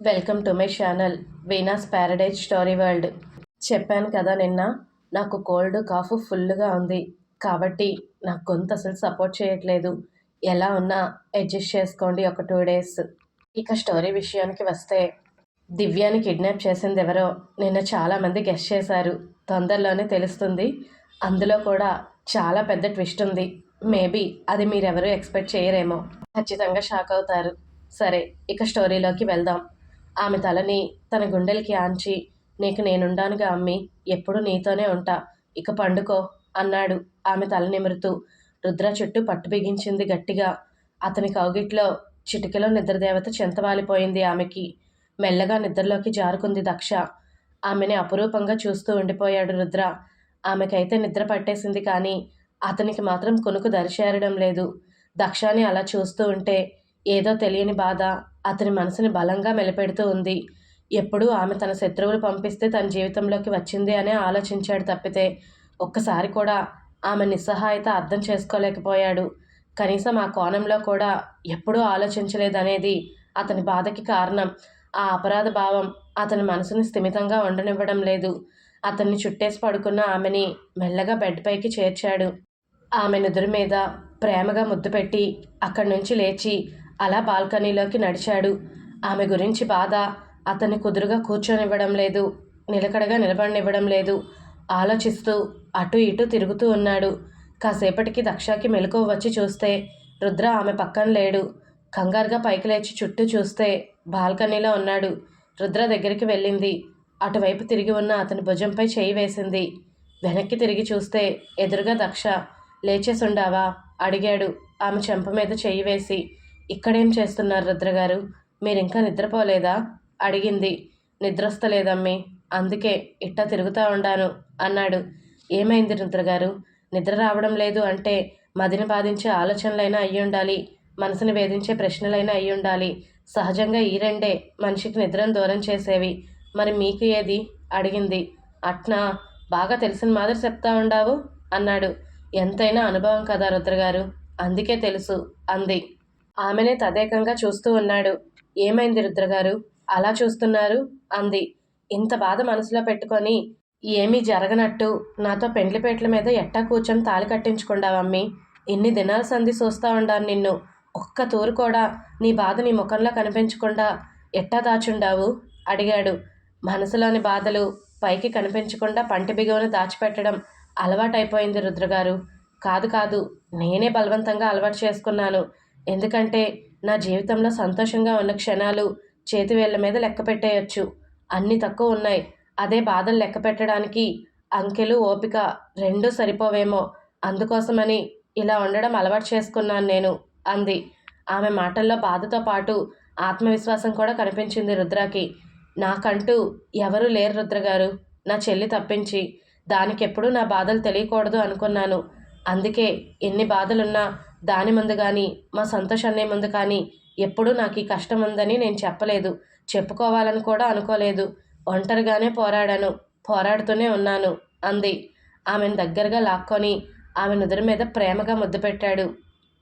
Welcome to my channel Veena's paradise story world. చెప్పాను కదా నిన్న నాకు కోల్డ్ కాఫ్ ఫుల్గా ఉంది. కాబట్టి నాకు గొంతు అసలు సపోర్ట్ చేయట్లేదు. ఎలా ఉన్నా అడ్జస్ట్ చేసుకోండి ఒక టూ డేస్. ఇక స్టోరీ విషయానికి వస్తే దివ్యాని కిడ్నాప్ చేసింది ఎవరో నిన్న చాలామంది గెస్ట్ చేశారు. తొందరలోనే తెలుస్తుంది. అందులో కూడా చాలా పెద్ద ట్విస్ట్ ఉంది. మేబీ అది మీరెవరూ ఎక్స్పెక్ట్ చేయరేమో. ఖచ్చితంగా షాక్ అవుతారు. సరే ఇక స్టోరీలోకి వెళ్దాం. ఆమె తలని తన గుండెలకి ఆంచి నీకు నేనుండానుగా అమ్మి ఎప్పుడు నీతోనే ఉంటా ఇక పండుకో అన్నాడు ఆమె తల నిమురుతూ. రుద్ర చుట్టూ పట్టు బిగించింది గట్టిగా. అతని కౌగిట్లో చిటికలో నిద్రదేవత చెంతవాలిపోయింది ఆమెకి. మెల్లగా నిద్రలోకి జారుకుంది దక్ష. ఆమెని అపురూపంగా చూస్తూ ఉండిపోయాడు రుద్ర. ఆమెకైతే నిద్ర పట్టేసింది కానీ అతనికి మాత్రం కొనుకు దరిచేరడం లేదు. దక్షాని అలా చూస్తూ ఉంటే ఏదో తెలియని బాధ అతని మనసుని బలంగా మెలిపెడుతూ ఉంది. ఎప్పుడూ ఆమె తన శత్రువులు పంపిస్తే తన జీవితంలోకి వచ్చింది అనే ఆలోచించాడు తప్పితే ఒక్కసారి కూడా ఆమె నిస్సహాయత అర్థం చేసుకోలేకపోయాడు. కనీసం ఆ కోణంలో కూడా ఎప్పుడూ ఆలోచించలేదనేది అతని బాధకి కారణం. ఆ అపరాధ భావం అతని మనసుని స్థిమితంగా ఉండనివ్వడం లేదు. అతన్ని చుట్టేసి పడుకున్న ఆమెని మెల్లగా బెడ్ పైకి చేర్చాడు. ఆమె నుదురు మీద ప్రేమగా ముద్దు పెట్టి అక్కడి నుంచి లేచి అలా బాల్కనీలోకి నడిచాడు. ఆమె గురించి బాధ అతన్ని కుదురుగా కూర్చొనివ్వడం లేదు నిలకడగా నిలబడినివ్వడం లేదు. ఆలోచిస్తూ అటు ఇటు తిరుగుతూ ఉన్నాడు. కాసేపటికి దక్షాకి మెలకువ వచ్చి చూస్తే రుద్ర ఆమె పక్కన లేడు. కంగారుగా పైకి లేచి చుట్టూ చూస్తే బాల్కనీలో ఉన్నాడు. రుద్ర దగ్గరికి వెళ్ళింది. అటువైపు తిరిగి ఉన్న అతని భుజంపై చేయి వేసింది. వెనక్కి తిరిగి చూస్తే ఎదురుగా దక్ష లేచేసుండావా? అడిగాడు. ఆమె చెంప మీద చేయి వేసి ఇక్కడేం చేస్తున్నారు రుద్రగారు మీరింకా నిద్రపోలేదా? అడిగింది. నిద్రొస్తలేదమ్మి. అందుకే ఇట్టా తిరుగుతూ ఉండాను అన్నాడు. ఏమైంది రుద్రగారు నిద్ర రావడం లేదు అంటే మదిని బాధించే ఆలోచనలైనా అయ్యి ఉండాలి మనసుని వేధించే ప్రశ్నలైనా అయ్యి ఉండాలి సహజంగా ఈ రెండే మనిషికి నిద్రను దూరం చేసేవి. మరి మీకు ఏది? అడిగింది. అట్నా? బాగా తెలిసిన మాదిరి చెప్తా ఉండావు? అన్నాడు. ఎంతైనా అనుభవం కదా రుద్రగారు అందుకే తెలుసు అంది. ఆమెనే తదేకంగా చూస్తూ ఉన్నాడు. ఏమైంది రుద్రగారు? అలా చూస్తున్నారు? అంది. ఇంత బాధ మనసులో పెట్టుకొని ఏమీ జరగనట్టు నాతో పెండ్లిపేట్ల మీద ఎట్టా కూర్చొని తాలి కట్టించుకుండావమ్మి ఇన్ని దినాల సంధి చూస్తూ ఉండాను నిన్ను. ఒక్క తూరు కూడా నీ బాధ నీ ముఖంలో కనిపించకుండా ఎట్టా దాచుండావు? అడిగాడు. మనసులోని బాధలు పైకి కనిపించకుండా పంటి బిగువను దాచిపెట్టడం అలవాటైపోయింది రుద్రగారు. కాదు కాదు నేనే బలవంతంగా అలవాటు చేసుకున్నాను. ఎందుకంటే నా జీవితంలో సంతోషంగా ఉన్న క్షణాలు చేతివేళ్ళ మీద లెక్క పెట్టేయచ్చు. అన్నీ తక్కువ ఉన్నాయి. అదే బాధలు లెక్క పెట్టడానికి అంకెలు ఓపిక రెండూ సరిపోవేమో. అందుకోసమని ఇలా ఉండడం అలవాటు చేసుకున్నాను నేను అంది. ఆమె మాటల్లో బాధతో పాటు ఆత్మవిశ్వాసం కూడా కనిపించింది రుద్రకి. నాకంటూ ఎవరూ లేరు రుద్రగారు. నా చెల్లి తప్పించి దానికెప్పుడు నా బాధలు తెలియకూడదు అనుకున్నాను. అందుకే ఎన్ని బాధలున్నా దాని ముందు కానీ మా సంతోషాన్నే ముందు కానీ ఎప్పుడూ నాకు ఈ కష్టం ఉందని నేను చెప్పలేదు. చెప్పుకోవాలని కూడా అనుకోలేదు. ఒంటరిగానే పోరాడాను. పోరాడుతూనే ఉన్నాను అంది. ఆమెను దగ్గరగా లాక్కొని ఆమె నుదురు మీద ప్రేమగా ముద్దు పెట్టాడు.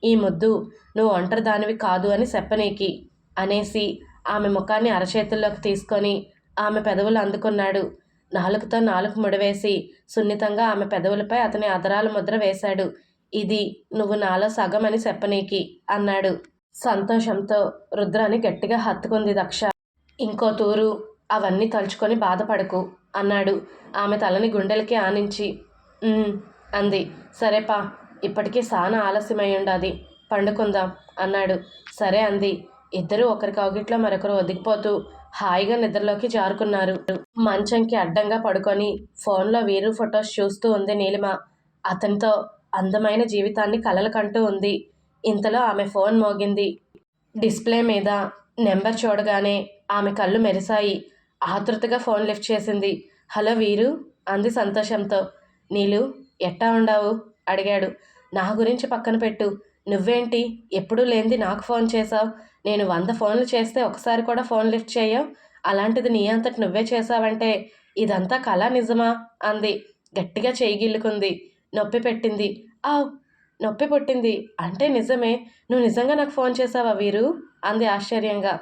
ఈ ముద్దు నువ్వు ఒంటరి దానివి కాదు అని చెప్పనీకి అనేసి ఆమె ముఖాన్ని అరచేతుల్లోకి తీసుకొని ఆమె పెదవులు అందుకున్నాడు. నాలుగుతో నాలుగు ముడివేసి సున్నితంగా ఆమె పెదవులపై అతని అదరాల ముద్ర వేశాడు. ఇది నువ్వు నాలో సగం అని చెప్పనీకి అన్నాడు. సంతోషంతో రుద్రాన్ని గట్టిగా హత్తుకుంది దక్ష. ఇంకో తూరు అవన్నీ తలుచుకొని బాధపడకు అన్నాడు. ఆమె తలని గుండెలకి ఆనించి అంది. సరేపా ఇప్పటికీ సాన ఆలస్యమై ఉండాది పండుకుందాం అన్నాడు. సరే అంది. ఇద్దరూ ఒకరి కౌగిట్లో మరొకరు ఒదిగిపోతూ హాయిగా నిద్రలోకి జారుకున్నారు. మంచంకి అడ్డంగా పడుకొని ఫోన్లో వీరు ఫొటోస్ చూస్తూ ఉంది నీలిమ. అతనితో అందమైన జీవితాన్ని కలలు కంటూ ఉంది. ఇంతలో ఆమె ఫోన్ మోగింది. డిస్ప్లే మీద నెంబర్ చూడగానే ఆమె కళ్ళు మెరిశాయి. ఆతృతగా ఫోన్ లిఫ్ట్ చేసింది. హలో వీరు అంది సంతోషంతో. నీలు ఎట్టా ఉండావు? అడిగాడు. నా గురించి పక్కన పెట్టు. నువ్వేంటి? ఎప్పుడూ లేనిది నాకు ఫోన్ చేసావు నేను వంద ఫోన్లు చేస్తే ఒకసారి కూడా ఫోన్ లిఫ్ట్ చేయవు. అలాంటిది నీ అంతటి నువ్వే చేసావంటే ఇదంతా కళ నిజమా? అంది. గట్టిగా చేయి గిల్లుకుంది. నొప్పి పెట్టింది. ఆ నొప్పి పుట్టింది. అంటే నిజమే నువ్వు నిజంగా నాకు ఫోన్ చేసావా వీరు? అంది ఆశ్చర్యంగా.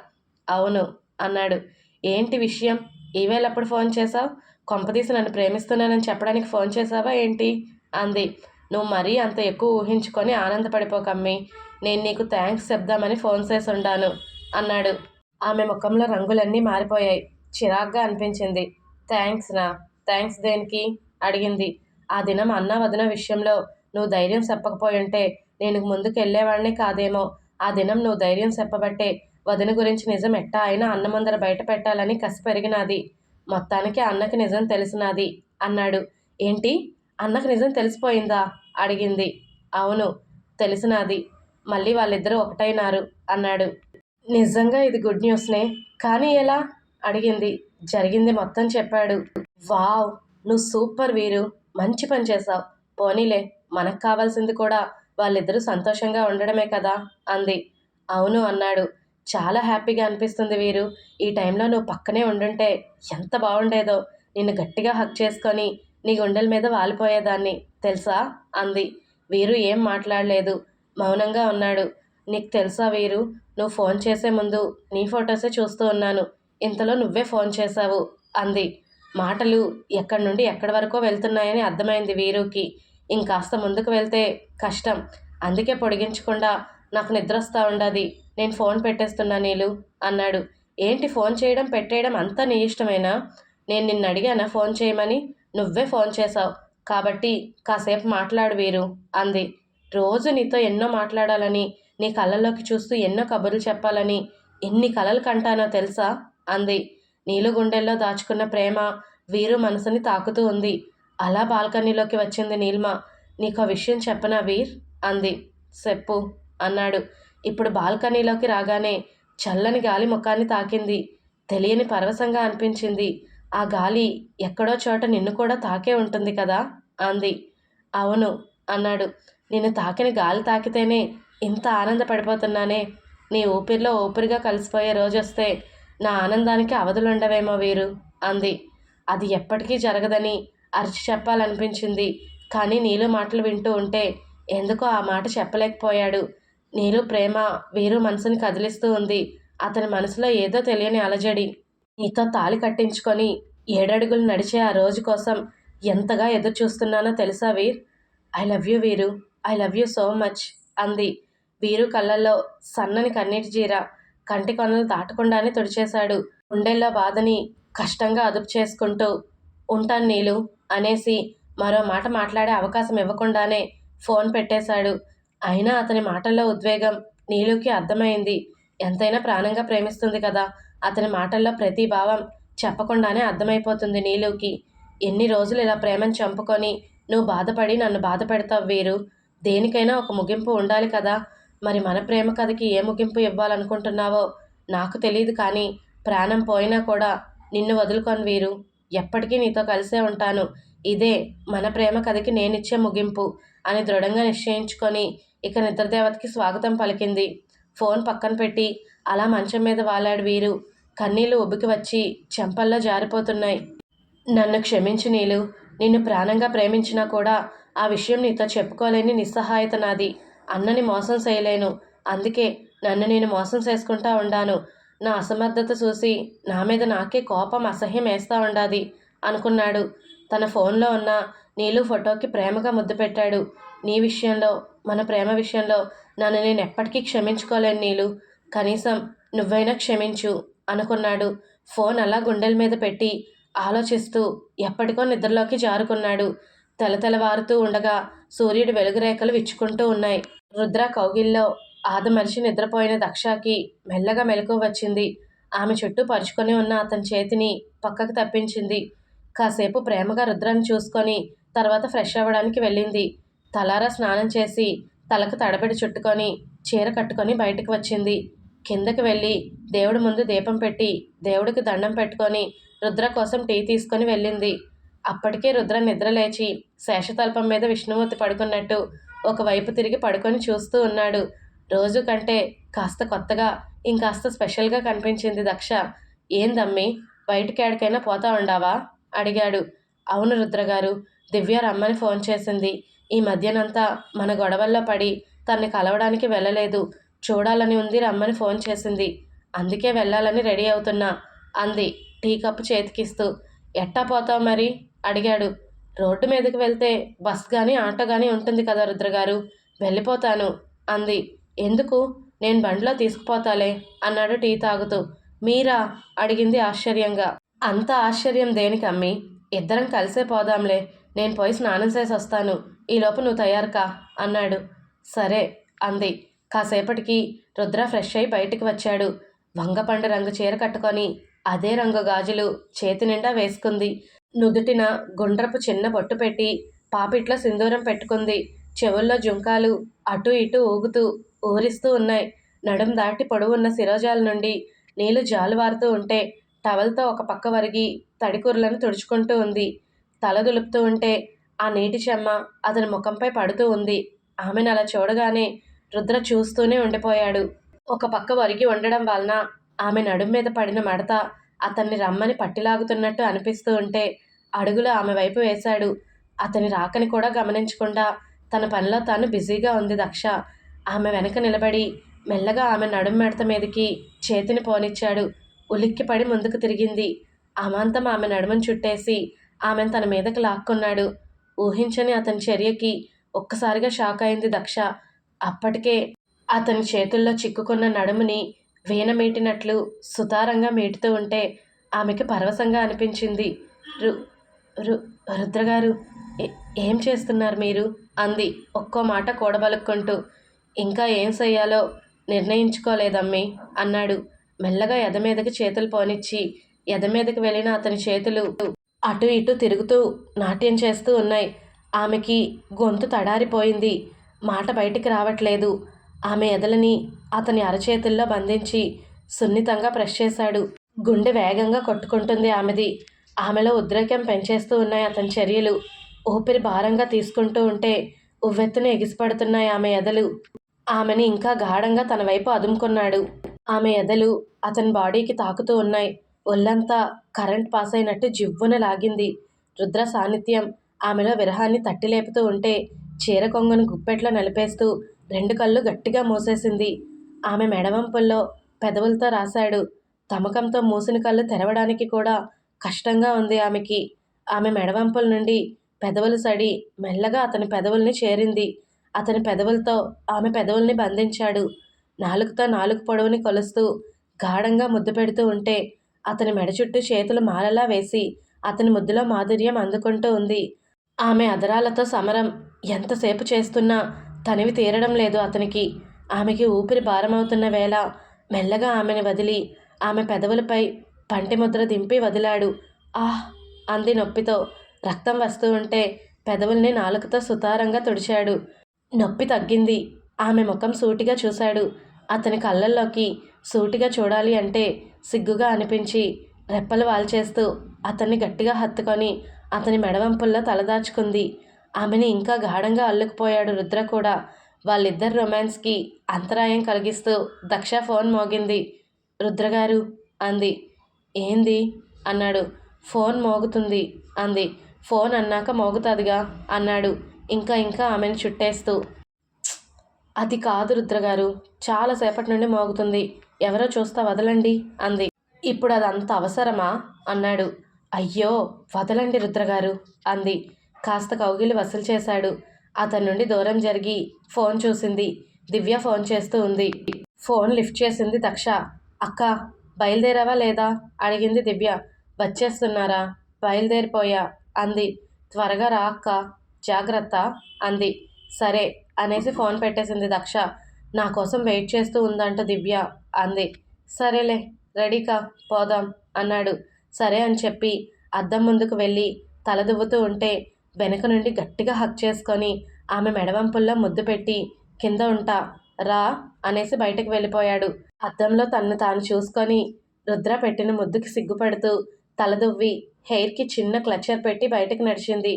అవును అన్నాడు. ఏంటి విషయం? ఈవేళప్పుడు ఫోన్ చేసావు? కొంపదీసి నన్ను ప్రేమిస్తున్నానని చెప్పడానికి ఫోన్ చేసావా ఏంటి? అంది. నువ్వు మరీ అంత ఎక్కువ ఊహించుకొని ఆనందపడిపోకమ్మి నేను నీకు థ్యాంక్స్ చెప్దామని ఫోన్ చేసి ఉండాను అన్నాడు. ఆమె ముఖంలో రంగులన్నీ మారిపోయాయి. చిరాగ్గా అనిపించింది. థ్యాంక్స్ నా థ్యాంక్స్ దేనికి? అడిగింది. ఆ దినం అన్న వదిన విషయంలో నువ్వు ధైర్యం చెప్పకపోయి ఉంటే నేను ముందుకు వెళ్ళేవాడిని కాదేమో. ఆ దినం నువ్వు ధైర్యం చెప్పబట్టే వదిన గురించి నిజం ఎట్టా అయినా అన్న ముందర బయట పెట్టాలని కసి పెరిగినాది. మొత్తానికి అన్నకి నిజం తెలిసినాది అన్నాడు. ఏంటి? అన్నకు నిజం తెలిసిపోయిందా? అడిగింది. అవును తెలిసినది. మళ్ళీ వాళ్ళిద్దరూ ఒకటైనారు అన్నాడు. నిజంగా ఇది గుడ్ న్యూస్నే? కానీ ఎలా? అడిగింది. జరిగింది మొత్తం చెప్పాడు. వావ్ నువ్వు సూపర్ వీరు. మంచి పని చేసావు పోనీలే మనకు కావాల్సింది కూడా వాళ్ళిద్దరూ సంతోషంగా ఉండడమే కదా అంది. అవును అన్నాడు. చాలా హ్యాపీగా అనిపిస్తుంది వీరు. ఈ టైంలో నువ్వు పక్కనే ఉండుంటే ఎంత బాగుండేదో. నిన్ను గట్టిగా హక్ చేసుకొని నీ గుండెల మీద వాలిపోయేదాన్ని తెలుసా? అంది. వీరు ఏం మాట్లాడలేదు. మౌనంగా ఉన్నాడు. నీకు తెలుసా వీరు నువ్వు ఫోన్ చేసే ముందు నీ ఫొటోసే చూస్తూ ఉన్నాను. ఇంతలో నువ్వే ఫోన్ చేశావు అంది. మాటలు ఎక్కడి నుండి ఎక్కడి వరకు వెళ్తున్నాయని అర్థమైంది వీరుకి. ఇంకాస్త ముందుకు వెళ్తే కష్టం. అందుకే పొడిగించకుండా నాకు నిద్ర వస్తూ ఉండదు. నేను ఫోన్ పెట్టేస్తున్నా నీళ్ళు అన్నాడు. ఏంటి ఫోన్ చేయడం పెట్టేయడం అంతా నీ ఇష్టమేనా? నేను నిన్ను అడిగానా ఫోన్ చేయమని? నువ్వే ఫోన్ చేశావు. కాబట్టి కాసేపు మాట్లాడు వీరు అంది. రోజు నీతో ఎన్నో మాట్లాడాలని నీ కళ్ళల్లోకి చూస్తూ ఎన్నో కబుర్లు చెప్పాలని ఎన్ని కలలు కంటానో తెలుసా? అంది. నీలు గుండెల్లో దాచుకున్న ప్రేమ వీరు మనసుని తాకుతూ ఉంది. అలా బాల్కనీలోకి వచ్చింది నీల్మ. నీకు ఆ విషయం చెప్పనా వీర్? అంది. చెప్పు అన్నాడు. ఇప్పుడు బాల్కనీలోకి రాగానే చల్లని గాలి ముఖాన్ని తాకింది. తెలియని పరవశంగా అనిపించింది. ఆ గాలి ఎక్కడో చోట నిన్ను కూడా తాకే ఉంటుంది కదా? అంది. అవును అన్నాడు. నిన్ను తాకిన గాలి తాకితేనే ఇంత ఆనందపడిపోతున్నానే. నీ ఊపిరిలో ఊపిరిగా కలిసిపోయే రోజు వస్తే నా ఆనందానికి అవధులుండవేమో వీరు అంది. అది ఎప్పటికీ జరగదని అరిచి చెప్పాలనిపించింది. కానీ నీలు మాటలు వింటూ ఉంటే ఎందుకో ఆ మాట చెప్పలేకపోయాడు. నీలు ప్రేమ వీరు మనసుని కదిలిస్తూ ఉంది. అతని మనసులో ఏదో తెలియని అలజడి. నీతో తాలి కట్టించుకొని ఏడడుగులు నడిచే ఆ రోజు కోసం ఎంతగా ఎదురు చూస్తున్నానో తెలుసా Veer? I love you Veeru I love you so much అంది. వీరు కళ్ళల్లో సన్నని కన్నీటి జీర కంటి కొనలు దాటకుండానే తుడిచేశాడు. గుండెల్లో బాధని కష్టంగా అదుపు చేసుకుంటూ ఉంటాను నీలు అనేసి మరో మాట మాట్లాడే అవకాశం ఇవ్వకుండానే ఫోన్ పెట్టేశాడు. అయినా అతని మాటల్లో ఉద్వేగం నీలుకి అర్థమైంది. ఎంతైనా ప్రాణంగా ప్రేమిస్తుంది కదా. అతని మాటల్లో ప్రతి భావం చెప్పకుండానే అర్థమైపోతుంది నీలుకి. ఎన్ని రోజులు ఇలా ప్రేమను చంపుకొని నువ్వు బాధపడి నన్ను బాధ పెడతావు వీరు? దేనికైనా ఒక ముగింపు ఉండాలి కదా. మరి మన ప్రేమ కథకి ఏ ముగింపు ఇవ్వాలనుకుంటున్నావో నాకు తెలియదు కానీ ప్రాణం పోయినా కూడా నిన్ను వదులుకొని వీరు. ఎప్పటికీ నీతో కలిసే ఉంటాను. ఇదే మన ప్రేమ కథకి నేనిచ్చే ముగింపు అని దృఢంగా నిశ్చయించుకొని ఇక నిద్రదేవతకి స్వాగతం పలికింది. ఫోన్ పక్కన పెట్టి అలా మంచం మీద వాలాడు వీరు. కన్నీళ్ళు ఉబ్బికి వచ్చి చెంపల్లో జారిపోతున్నాయి. నన్ను క్షమించు నీలు. నిన్ను ప్రాణంగా ప్రేమించినా కూడా ఆ విషయం నీతో చెప్పుకోలేని నిస్సహాయత నాది. అన్నని మోసం చేయలేను. అందుకే నన్ను నేను మోసం చేసుకుంటా ఉండాను. నా అసమర్థత చూసి నా మీద నాకే కోపం అసహ్యం వేస్తూ ఉండాది అనుకున్నాడు. తన ఫోన్లో ఉన్న నీలు ఫోటోకి ప్రేమగా ముద్దు పెట్టాడు. నీ విషయంలో మన ప్రేమ విషయంలో నన్ను నేను ఎప్పటికీ క్షమించుకోలేను నీలు. కనీసం నువ్వైనా క్షమించు అనుకున్నాడు. ఫోన్ అలా గుండెల మీద పెట్టి ఆలోచిస్తూ ఎప్పటికో నిద్రలోకి జారుకున్నాడు. తెలతెలవారుతూ ఉండగా సూర్యుడు వెలుగురేఖలు విచ్చుకుంటూ ఉన్నాయి. రుద్ర కౌగిల్లో ఆదమరిచి నిద్రపోయిన దక్షకి మెల్లగా మెలకు వచ్చింది. ఆమె చుట్టూ పరుచుకొని ఉన్న అతని చేతిని పక్కకు తప్పించింది. కాసేపు ప్రేమగా రుద్రాన్ని చూసుకొని తర్వాత ఫ్రెష్ అవ్వడానికి వెళ్ళింది. తలారా స్నానం చేసి తలకు తడబడి చుట్టుకొని చీర కట్టుకొని బయటకు వచ్చింది. కిందకి వెళ్ళి దేవుడి ముందు దీపం పెట్టి దేవుడికి దండం పెట్టుకొని రుద్ర కోసం టీ తీసుకొని వెళ్ళింది. అప్పటికే రుద్ర నిద్ర లేచి శేషతల్పం మీద విష్ణుమూర్తి పడుకున్నట్టు ఒకవైపు తిరిగి పడుకొని చూస్తూ ఉన్నాడు. రోజు కంటే కాస్త కొత్తగా ఇంకాస్త స్పెషల్గా కనిపించింది దక్ష. ఏందమ్మి బయటికి ఎక్కడికైనా పోతా ఉండావా? అడిగాడు. అవును రుద్రగారు దివ్య రమ్మని ఫోన్ చేసింది. ఈ మధ్యనంతా మన గొడవల్లో పడి తన్ని కలవడానికి వెళ్ళలేదు. చూడాలని ఉంది రమ్మని ఫోన్ చేసింది. అందుకే వెళ్ళాలని రెడీ అవుతున్నా అంది టీ కప్పు చేతికిస్తూ. ఎట్టా పోతావు మరి? అడిగాడు. రోడ్డు మీదకి వెళ్తే బస్ కానీ ఆటో కానీ ఉంటుంది కదా రుద్రగారు వెళ్ళిపోతాను అంది. ఎందుకు? నేను బండిలో తీసుకుపోతాలే అన్నాడు టీ తాగుతూ. మీరా? అడిగింది ఆశ్చర్యంగా. అంత ఆశ్చర్యం దేనికి అమ్మి? ఇద్దరం కలిసే పోదాంలే. నేను పోయి స్నానం చేసి వస్తాను. ఈలోపు నువ్వు తయారుకా అన్నాడు. సరే అంది. కాసేపటికి రుద్ర ఫ్రెష్ అయి బయటికి వచ్చాడు. వంగపండు రంగు చీర కట్టుకొని అదే రంగు గాజులు చేతి నిండా వేసుకుంది. నుదుటిన గుండ్రపు చిన్న బొట్టు పెట్టి పాపిట్లో సింధూరం పెట్టుకుంది. చెవుల్లో జుంకాలు అటు ఇటు ఊగుతూ ఊరిస్తూ ఉన్నాయి. నడుం దాటి పొడవున్న శిరోజాల నుండి నీళ్ళు జాలువారుతూ ఉంటే టవల్తో ఒక పక్క వరిగి తడికూరలను తుడుచుకుంటూ ఉంది. తల దులుపుతూ ఉంటే ఆ నీటి చెమ్మ అతని ముఖంపై పడుతూ ఉంది. ఆమెను అలా చూడగానే రుద్ర చూస్తూనే ఉండిపోయాడు. ఒక పక్క వరిగి ఉండడం వలన ఆమె నడుం మీద పడిన మడత అతన్ని రమ్మని పట్టిలాగుతున్నట్టు అనిపిస్తూ ఉంటే అడుగులు ఆమె వైపు వేశాడు. అతని రాకని కూడా గమనించకుండా తన పనిలో తాను బిజీగా ఉంది దక్ష. ఆమె వెనక నిలబడి మెల్లగా ఆమె నడుం మెడత మీదకి చేతిని పోనిచ్చాడు. ఉలిక్కిపడి ముందుకు తిరిగింది. అమాంతం ఆమె నడుమును చుట్టేసి ఆమెను తన మీదకి లాక్కున్నాడు. ఊహించని అతని చర్యకి ఒక్కసారిగా షాక్ అయింది దక్ష. అప్పటికే అతని చేతుల్లో చిక్కుకున్న నడుముని వీణ మీటినట్లు సుతారంగా మీటుతూ ఉంటే ఆమెకి పరవశంగా అనిపించింది. రు రుద్రగారు ఏం చేస్తున్నారు మీరు? అంది ఒక్కో మాట కూడబలుక్కుంటూ. ఇంకా ఏం చెయ్యాలో నిర్ణయించుకోలేదమ్మి అన్నాడు. మెల్లగా ఎద మీదకి చేతులు పోనిచ్చి ఎద మీదకి వెళ్ళిన అతని చేతులు అటు ఇటు తిరుగుతూ నాట్యం చేస్తూ ఉన్నాయి. ఆమెకి గొంతు తడారిపోయింది. మాట బయటికి రావట్లేదు. ఆమె ఎదలని అతని అరచేతుల్లో బంధించి సున్నితంగా ప్రెస్ చేశాడు. గుండె వేగంగా కొట్టుకుంటుంది ఆమెది. ఆమెలో ఉద్రేకం పెంచేస్తూ ఉన్నాయి అతని చర్యలు. ఊపిరి భారంగా తీసుకుంటూ ఉంటే ఉవ్వెత్తున ఎగిసిపడుతున్నాయి ఆమె ఎదలు. ఆమెని ఇంకా గాఢంగా తన వైపు అదుముకున్నాడు. ఆమె ఎదలు అతని బాడీకి తాకుతూ ఉన్నాయి. ఒళ్ళంతా కరెంట్ పాస్ అయినట్టు జివ్వున లాగింది. రుద్ర సాన్నిధ్యం ఆమెలో విరహాన్ని తట్టి లేపుతూ ఉంటే చీర కొంగును గుప్పెట్లో నలిపేస్తూ రెండు కళ్ళు గట్టిగా మూసేసింది. ఆమె మెడవంపుల్లో పెదవులతో రాశాడు. తమకంతో మూసిన కళ్ళు తెరవడానికి కూడా కష్టంగా ఉంది ఆమెకి. ఆమె మెడవంపుల నుండి పెదవులు సడి మెల్లగా అతని పెదవుల్ని చేరింది. అతని పెదవులతో ఆమె పెదవుల్ని బంధించాడు. నాలుగుతో నాలుగు పొడవుని కొలుస్తూ గాఢంగా ముద్దు పెడుతూ ఉంటే అతని మెడ చుట్టూ చేతులు మాలలా వేసి అతని ముద్దులో మాధుర్యం అందుకుంటూ ఉంది. ఆమె అదరాలతో సమరం ఎంతసేపు చేస్తున్నా తనివి తీరడం లేదు అతనికి. ఆమెకి ఊపిరి భారమవుతున్న వేళ మెల్లగా ఆమెను వదిలి ఆమె పెదవులపై పంటి ముద్ర దింపి వదిలాడు. ఆహ్! అంది నొప్పితో. రక్తం వస్తూ ఉంటే పెదవుల్ని నాలుకతో సుతారంగా తుడిచాడు. నొప్పి తగ్గింది. ఆమె ముఖం సూటిగా చూశాడు. అతని కళ్ళల్లోకి సూటిగా చూడాలి అంటే సిగ్గుగా అనిపించి రెప్పలు వాల్చేస్తూ అతన్ని గట్టిగా హత్తుకొని అతని మెడవంపుల్లో తలదాచుకుంది. ఆమెని ఇంకా గాఢంగా అల్లుకుపోయాడు రుద్ర కూడా. వాళ్ళిద్దరు రొమాన్స్కి అంతరాయం కలిగిస్తూ దక్ష ఫోన్ మోగింది. రుద్రగారు అంది. ఏంది? అన్నాడు. ఫోన్ మోగుతుంది అంది. ఫోన్ అన్నాక మోగుతుందిగా అన్నాడు. ఇంకా ఇంకా ఆమెను చుట్టేస్తూ. అది కాదు రుద్రగారు చాలాసేపటి నుండి మోగుతుంది. ఎవరో చూస్తా వదలండి అంది. ఇప్పుడు అది అంత అవసరమా? అన్నాడు. అయ్యో వదలండి రుద్రగారు అంది. కాస్త కౌగిలి వసూలు చేశాడు. అతని నుండి దూరం జరిగి ఫోన్ చూసింది. దివ్య ఫోన్ చేస్తూ ఉంది. ఫోన్ లిఫ్ట్ చేసింది దక్ష అక్క బయలుదేరావా లేదా? అడిగింది దివ్య. వచ్చేస్తున్నారా? బయలుదేరిపోయా అంది. త్వరగా రా అక్క. జాగ్రత్త అంది. సరే అనేసి ఫోన్ పెట్టేసింది దక్ష. నా కోసం వెయిట్ చేస్తూ ఉందంట దివ్య అంది. సరేలే రెడీకా పోదాం అన్నాడు. సరే అని చెప్పి అద్దం ముందుకు వెళ్ళి తల దువ్వుతూ ఉంటే వెనక నుండి గట్టిగా హక్ చేసుకొని ఆమె మెడవంపుల్లో ముద్దు పెట్టి కింద ఉంటా రా అనేసి బయటకు వెళ్ళిపోయాడు. అద్దంలో తన్ను తాను చూసుకొని రుద్ర పెట్టిన ముద్దుకి సిగ్గుపడుతూ తలదువ్వి హెయిర్కి చిన్న క్లచర్ పెట్టి బయటకు నడిచింది.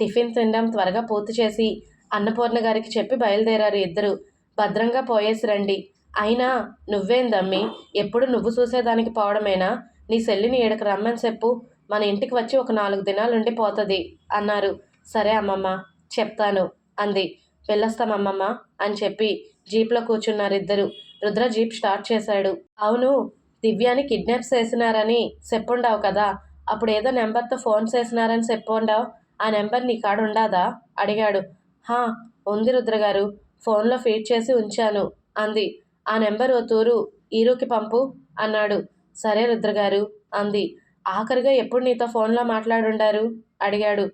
టిఫిన్ తినడం త్వరగా పూర్తి చేసి అన్నపూర్ణ గారికి చెప్పి బయలుదేరారు ఇద్దరు. భద్రంగా పోయేసి రండి. అయినా నువ్వేందమ్మి ఎప్పుడు నువ్వు చూసేదానికి పోవడమేనా? నీ సెల్లిని ఏడకు రమ్మని చెప్పు. మన ఇంటికి వచ్చి ఒక నాలుగు దినాలుండి పోతుంది అన్నారు. సరే అమ్మమ్మ చెప్తాను అంది. వెళ్ళొస్తామమ్మమ్మ అని చెప్పి జీప్లో కూర్చున్నారు ఇద్దరు. రుద్ర జీప్ స్టార్ట్ చేశాడు. అవును దివ్యాని కిడ్నాప్ చేసినారని చెప్పుండావు కదా. అప్పుడు ఏదో నెంబర్తో ఫోన్ చేసినారని చెప్పుండావు ఆ నెంబర్ నీ కాడ ఉండాదా? అడిగాడు. హా ఉంది రుద్రగారు. ఫోన్లో ఫీడ్ చేసి ఉంచాను అంది. ఆ నెంబర్ ఓ తూరు ఈరుకి పంపు అన్నాడు. సరే రుద్రగారు అంది. ఆఖరిగా ఎప్పుడు నీతో ఫోన్లో మాట్లాడుండారు? అడిగాడు.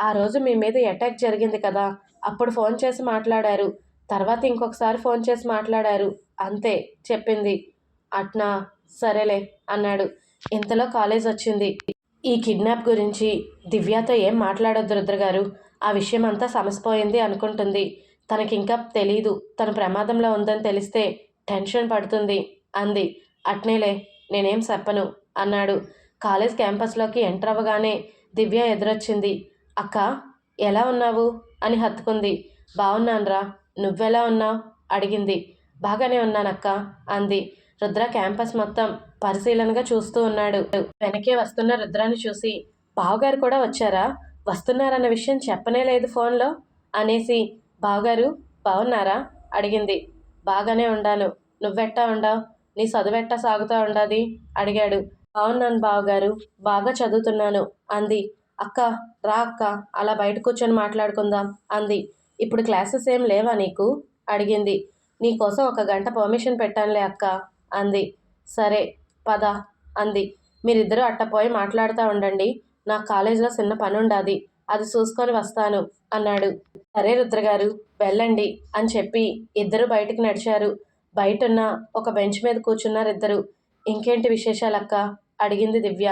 ఆ రోజు మీ మీద అటాక్ జరిగింది కదా. అప్పుడు ఫోన్ చేసి మాట్లాడారు. తర్వాత ఇంకొకసారి ఫోన్ చేసి మాట్లాడారు. అంతే చెప్పింది. అట్నా సరేలే అన్నాడు. ఇంతలో కాలేజ్ వచ్చింది. ఈ కిడ్నాప్ గురించి దివ్యతో ఏం మాట్లాడొద్దు రుద్రగారు ఆ విషయం అంతా సమసిపోయింది అనుకుంటుంది. తనకింకా తెలీదు. తను ప్రమాదంలో ఉందని తెలిస్తే టెన్షన్ పడుతుంది. అంది. అట్నేలే నేనేం చెప్పను అన్నాడు. కాలేజ్ క్యాంపస్లోకి ఎంటర్ అవ్వగానే దివ్య ఎదురొచ్చింది. అక్క ఎలా ఉన్నావు? అని హత్తుకుంది. బాగున్నానురా నువ్వెలా ఉన్నావు అడిగింది. బాగానే ఉన్నానక్క అంది. రుద్ర క్యాంపస్ మొత్తం పరిశీలనగా చూస్తూ ఉన్నాడు. వెనకే వస్తున్న రుద్రాన్ని చూసి బావగారు కూడా వచ్చారా? వస్తున్నారన్న విషయం చెప్పనే లేదు ఫోన్లో? అనేసి బావగారు బాగున్నారా అడిగింది. బాగానే ఉండాను. నువ్వెట్టా ఉండావు? నీ చదువెట్టా సాగుతా ఉండాది? అడిగాడు. బాగున్నాను బావగారు బాగా చదువుతున్నాను అంది. అక్క రా అక్క అలా బయట కూర్చొని మాట్లాడుకుందాం అంది. ఇప్పుడు క్లాసెస్ ఏం లేవా నీకు? అడిగింది. నీకోసం ఒక గంట పర్మిషన్ పెట్టానులే అక్క అంది. సరే పద అంది. మీరిద్దరూ అట్టపోయి మాట్లాడుతూ ఉండండి. నా కాలేజీలో చిన్న పని ఉండాది అది చూసుకొని వస్తాను అన్నాడు. సరే రుద్రగారు వెళ్ళండి అని చెప్పి ఇద్దరు బయటికి నడిచారు. బయటున్న ఒక బెంచ్ మీద కూర్చున్నారు ఇద్దరు. ఇంకేంటి విశేషాలక్క? అడిగింది దివ్య.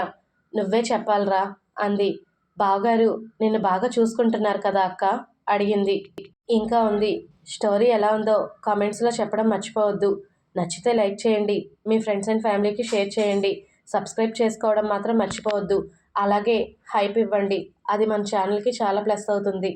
నువ్వే చెప్పాలరా అంది. బావగారు నిన్ను బాగా చూసుకుంటున్నారు కదా అక్క? అడిగింది. ఇంకా ఉంది. స్టోరీ ఎలా ఉందో కామెంట్స్లో చెప్పడం మర్చిపోవద్దు. నచ్చితే లైక్ చేయండి. మీ ఫ్రెండ్స్ అండ్ ఫ్యామిలీకి షేర్ చేయండి. సబ్స్క్రైబ్ చేసుకోవడం మాత్రం మర్చిపోవద్దు. అలాగే హైప్ ఇవ్వండి. అది మన ఛానల్కి చాలా ప్లస్ అవుతుంది.